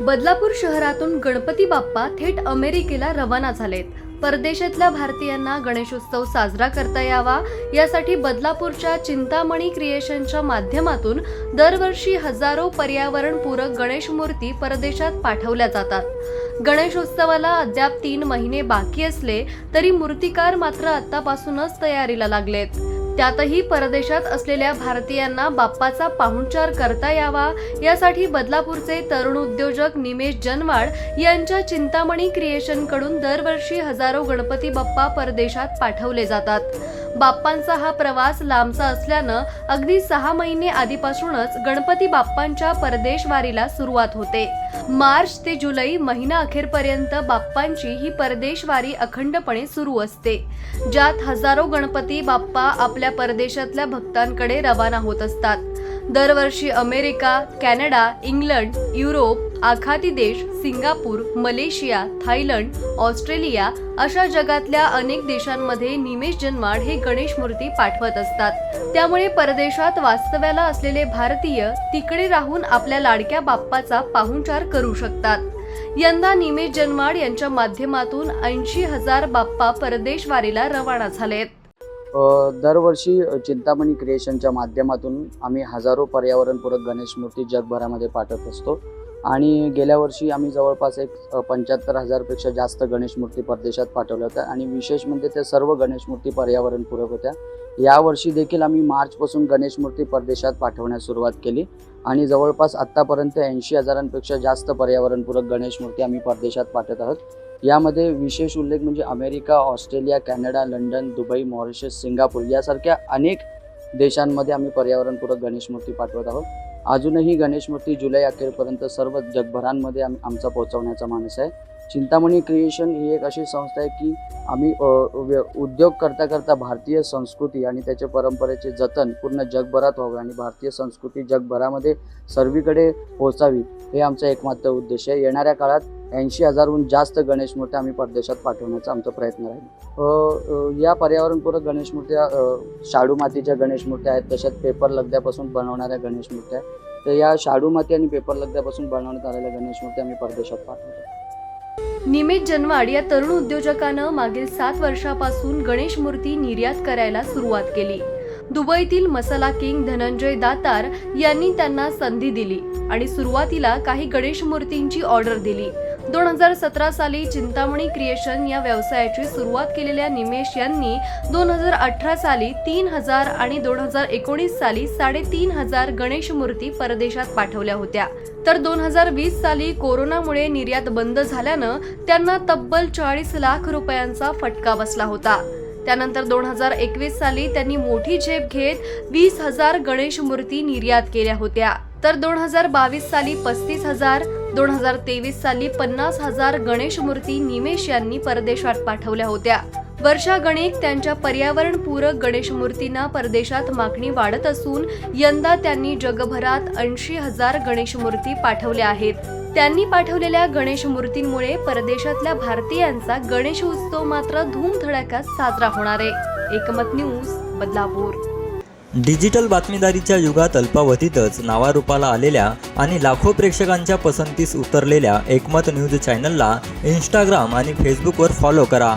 बदलापूर शहरातून गणपती बाप्पा थेट अमेरिकेला रवाना झालेत. परदेशातल्या भारतीयांना गणेशोत्सव साजरा करता यावा यासाठी बदलापूरच्या चिंतामणी क्रिएशनच्या माध्यमातून दरवर्षी हजारो पर्यावरणपूरक गणेश मूर्ती परदेशात पाठवल्या जातात. गणेशोत्सवाला अद्याप तीन महिने बाकी असले तरी मूर्तिकार मात्र आतापासूनच तयारीला लागलेत. त्यातही परदेशात असलेल्या भारतीयांना बाप्पाचा पाहुणचार करता यावा यासाठी बदलापूरचे तरुण उद्योजक निमेश जनवाड यांच्या चिंतामणी क्रिएशनकडून दरवर्षी हजारो गणपती बाप्पा परदेशात पाठवले जातात. बाप्पांचा हा प्रवास लांबचा असल्यानं अगदी सहा महिने आधीपासूनच गणपती बाप्पांच्या परदेश वारीला सुरुवात होते. मार्च ते जुलै महिना अखेरपर्यंत बाप्पांची ही परदेश वारी अखंडपणे सुरू असते. ज्यात हजारो गणपती बाप्पा आपल्या परदेशातल्या भक्तांकडे रवाना होत असतात. दरवर्षी अमेरिका कॅनडा इंग्लंड युरोप आखाती देश सिंगापूर मलेशिया थायलंड ऑस्ट्रेलिया अशा जगातल्या अनेक देशांमध्ये निमेश जन्माड हे गणेश मूर्ती पाठवत असतात. त्यामुळे परदेशात वास्तव्याला असलेले भारतीय तिकडे राहून आपल्या लाडक्या बाप्पाचा पाहुणचार करू शकतात. यंदा निमेश जन्माड यांच्या माध्यमातून ऐंशी हजार बाप्पा परदेश वारीला रवाना झालेत. दरवर्षी चिंतामणी क्रिएशनच्या माध्यमातून आम्ही हजारो पर्यावरणपूरक गणेश मूर्ती जगभरामध्ये पाठवत असतो. आणि गेल्या वर्षी आम्ही जवळपास एक पंच्याहत्तर हजारपेक्षा जास्त गणेश मूर्ती परदेशात पाठवल्या होत्या. आणि विशेष म्हणजे त्या सर्व गणेश मूर्ती पर्यावरणपूरक होत्या. यावर्षी देखील आम्ही मार्चपासून गणेश मूर्ती परदेशात पाठवण्यास सुरुवात केली. आणि जवळपास आत्तापर्यंत ऐंशी हजारांपेक्षा जास्त पर्यावरणपूरक गणेश मूर्ती आम्ही परदेशात पाठवत आहोत. यामध्ये विशेष उल्लेख म्हणजे America Australia Canada London Dubai Mauritius Singapore यासारख्या अनेक देशांमध्ये आम्ही पर्यावरणपूरक गणेश मूर्ती पाठवत आहोत. अजूनही गणेश मूर्ती जुलै अखेरपर्यंत सर्व जगभरांमध्ये आम आमचा पोहोचवण्याचा मानस आहे. चिंतामणी क्रिएशन ही एक अशी संस्था आहे की आम्ही व्य- उद्योग करता करता भारतीय संस्कृती आणि त्याच्या परंपरेचे जतन पूर्ण जगभरात व्हावे आणि भारतीय संस्कृती जगभरामध्ये सर्वीकडे पोहोचावी हे आमचा एकमात्र उद्देश आहे. येणाऱ्या काळात ऐंशी हजारहून जास्त गणेश मूर्त्या आम्ही परदेशात पाठवण्याचा आमचा प्रयत्न राहील. या पर्यावरणपूरक गणेश मूर्त्या शाडू मातीच्या गणेश मूर्त्या आहेत तशाच पेपर लगद्यापासून बनवणाऱ्या गणेश मूर्त्या आहेत. तर या शाडू माती आणि पेपर लगद्यापासून बनवण्यात आलेल्या गणेश मूर्त्या आम्ही परदेशात पाठवतो. निमित जनवाड या तरुण उद्योजकानं मागील सात वर्षापासून गणेश मूर्ती निर्यात करायला सुरुवात केली. दुबईतील मसाला किंग धनंजय दातार यांनी त्यांना संधी दिली आणि सुरुवातीला काही गणेश मूर्तींची ऑर्डर दिली. दोन हजार सतरा साली चिंतामणी क्रिएशन या व्यवसायाची सुरुवात केलेल्या निमेश यांनी दोन हजार अठरा साली तीन हजार आणि दोन हजार एकोणीस साली साडेतीन हजार गणेश मूर्ती परदेशात पाठवल्या होत्या. तर दोन हजार वीस साली कोरोनामुळे निर्यात बंद झाल्यानं त्यांना तब्बल चाळीस लाख रुपयांचा फटका बसला होता. त्यानंतर दोन हजार एकवीस साली त्यांनी मोठी झेप घेत वीस हजार गणेश मूर्ती निर्यात केल्या होत्या. तर दोन हजार बावीस साली पस्तीस हजार दोन हजार तेवीस साली पन्नास हजार गणेश मूर्ती निमेश यांनी परदेशात पाठवल्या होत्या. वर्षागणिक त्यांच्या पर्यावरणपूरक गणेश मूर्तींना परदेशात मागणी वाढत असून यंदा त्यांनी जगभरात ऐंशी हजार गणेश मूर्ती पाठवल्या आहेत. त्यांनी पाठवलेल्या गणेश मूर्तींमुळे परदेशातल्या भारतीयांचा गणेश उत्सव मात्र धूमधडाक्यात साजरा होणार आहे. एकमत न्यूज बदलापूर. डिजिटल बातमीदारीच्या युगात अल्पावधीतच नावारूपाला आलेल्या आणि लाखो प्रेक्षकांच्या पसंतीस उतरलेल्या एकमत न्यूज चॅनलला इंस्टाग्राम आणि फेसबुकवर फॉलो करा.